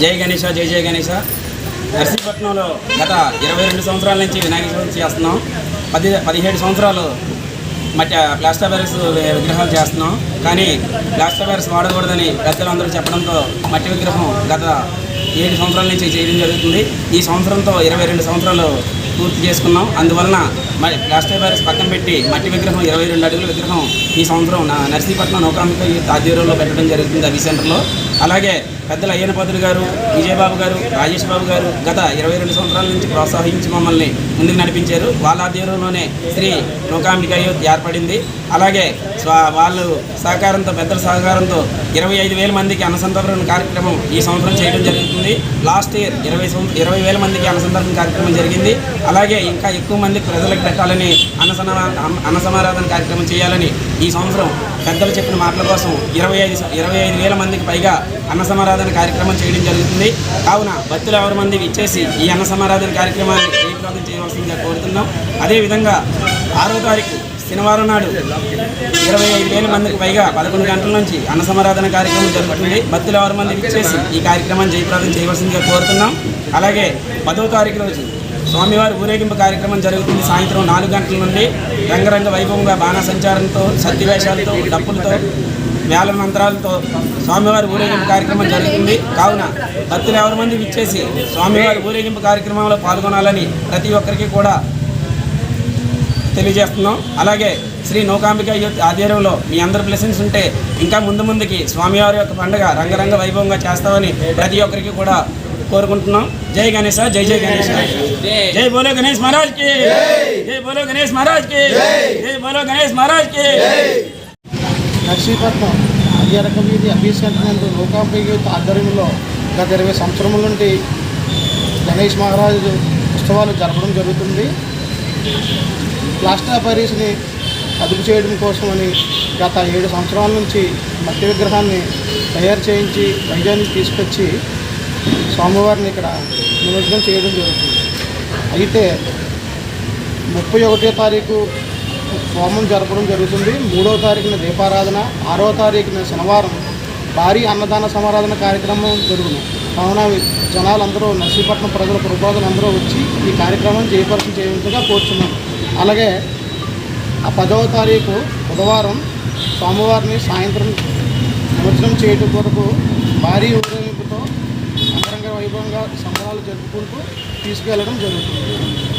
జై గణేష జై జై గణేష. నర్సీపట్నంలో గత ఇరవై రెండు సంవత్సరాల నుంచి వినాయక చవితి చేస్తున్నాం. పది పదిహేడు సంవత్సరాలు మట్టి ప్లాస్టర్ విగ్రహాలు చేస్తున్నాం. కానీ ప్లాస్టర్ వాడకూడదని పెద్దలందరూ చెప్పడంతో మట్టి విగ్రహం గత ఏడు సంవత్సరాల నుంచి చేయడం జరుగుతుంది. ఈ సంవత్సరంతో ఇరవై రెండు సంవత్సరాలు పూర్తి చేసుకున్నాం. అందువలన మరి ప్లాస్టర్ పక్కన పెట్టి మట్టి విగ్రహం ఇరవై రెండు అడుగుల విగ్రహం ఈ సంవత్సరం నా నర్సీపట్నం నౌకాంబిక ఆధ్వర్యంలో పెట్టడం జరుగుతుంది అవి సెంటర్లో అలాగే పెద్దల అయ్యన పదులు గారు విజయబాబు గారు రాజేష్ బాబు గారు గత ఇరవై రెండు సంవత్సరాల నుంచి ప్రోత్సహించి మమ్మల్ని ముందుకు నడిపించారు. వాళ్ళ ఆధ్వర్యంలోనే శ్రీ నౌకాంబిక యూత్ ఏర్పడింది. అలాగే వాళ్ళు సహకారంతో పెద్దల సహకారంతో ఇరవై ఐదు వేల మందికి అన్నసంతరణ కార్యక్రమం ఈ సంవత్సరం చేయడం జరుగుతుంది. లాస్ట్ ఇయర్ ఇరవై ఇరవై వేల మందికి అన్నసంతరణ కార్యక్రమం జరిగింది. అలాగే ఇంకా ఎక్కువ మంది ప్రజలకు పెట్టాలని అన్నసన అన్నసమారాధన కార్యక్రమం చేయాలని ఈ సంవత్సరం పెద్దలు చెప్పిన మాటల కోసం ఇరవై ఐదు ఇరవై ఐదు వేల మందికి పైగా అన్న సమారాధన కార్యక్రమం చేయడం జరుగుతుంది. కావున భక్తులు ఎవరి మంది ఇచ్చేసి ఈ అన్న సమారాధన కార్యక్రమాన్ని జయప్రదం చేయవలసిందిగా కోరుతున్నాం. అదేవిధంగా ఆరో తారీఖు శనివారం నాడు ఇరవై ఐదు వేల మందికి పైగా పదకొండు గంటల నుంచి అన్న సమారాధన కార్యక్రమం జరుగుతుంది. భక్తులు ఎవరి మంది ఇచ్చేసి ఈ కార్యక్రమాన్ని జయప్రదం చేయవలసిందిగా కోరుతున్నాం. అలాగే పదో తారీఖు రోజు స్వామివారి ఊరేగింపు కార్యక్రమం జరుగుతుంది సాయంత్రం నాలుగు గంటల నుండి. రంగరంగ వైభవంగా బాణసంచారంతో సత్యవేషాలతో డప్పులతో వేల మంత్రాలతో స్వామివారి ఊరేగింపు కార్యక్రమం జరుగుతుంది. కావున భక్తులు ఎవరి మంది విచ్చేసి స్వామివారి ఊరేగింపు కార్యక్రమంలో పాల్గొనాలని ప్రతి ఒక్కరికి కూడా తెలియజేస్తున్నాం. అలాగే శ్రీ నౌకాంబిక యూత్ ఆధ్వర్యంలో మీ అందరి బ్లెస్సింగ్స్ ఉంటే ఇంకా ముందు ముందుకి స్వామివారి యొక్క పండుగ రంగరంగ వైభవంగా చేస్తామని ప్రతి ఒక్కరికి కూడా కోరుకుంటున్నాం. జై గణేశ జై జై గణేశ జై బోలో గణేష్ మహారాజ్కి. జై. బోలో గణేష్ మహారాజ్కి. జై. బోలో గణేష్ మహారాజ్కి. నర్సీపట్నం అయ్యరకం వీధి అభి సెంటర్ నందు నౌకాంబిక యూత్ ఆధ్వర్యంలో గత ఇరవై సంవత్సరముల నుండి గణేష్ మహారాజు ఉత్సవాలు జరపడం జరుగుతుంది. ప్లాస్టర్ పరీస్ని అదుపు చేయడం కోసమని గత ఏడు సంవత్సరాల నుంచి మట్టి విగ్రహాన్ని తయారు చేయించి వైద్యానికి తీసుకొచ్చి స్వామివారిని ఇక్కడ నిమజ్జనం చేయడం జరుగుతుంది. అయితే ముప్పై ఒకటో తారీఖు హోమం జరపడం జరుగుతుంది. మూడవ తారీఖున దీపారాధన ఆరో తారీఖున శనివారం భారీ అన్నదాన సమారాధన కార్యక్రమం జరుగును. కావున జనాలందరూ నర్సీపట్నం ప్రజల పురపాదులు అందరూ వచ్చి ఈ కార్యక్రమం జయపరచం చేయవలసిగా కోరుచున్నాం. అలాగే ఆ పదవ తారీఖు బుధవారం సోమవారిని సాయంత్రం నిమజ్జనం చేయడం కొరకు భారీ ఊరేగింపుతో సంబరంగా సంబరాలు జరుపుకుంటూ తీసుకెళ్ళడం జరుగుతుంది.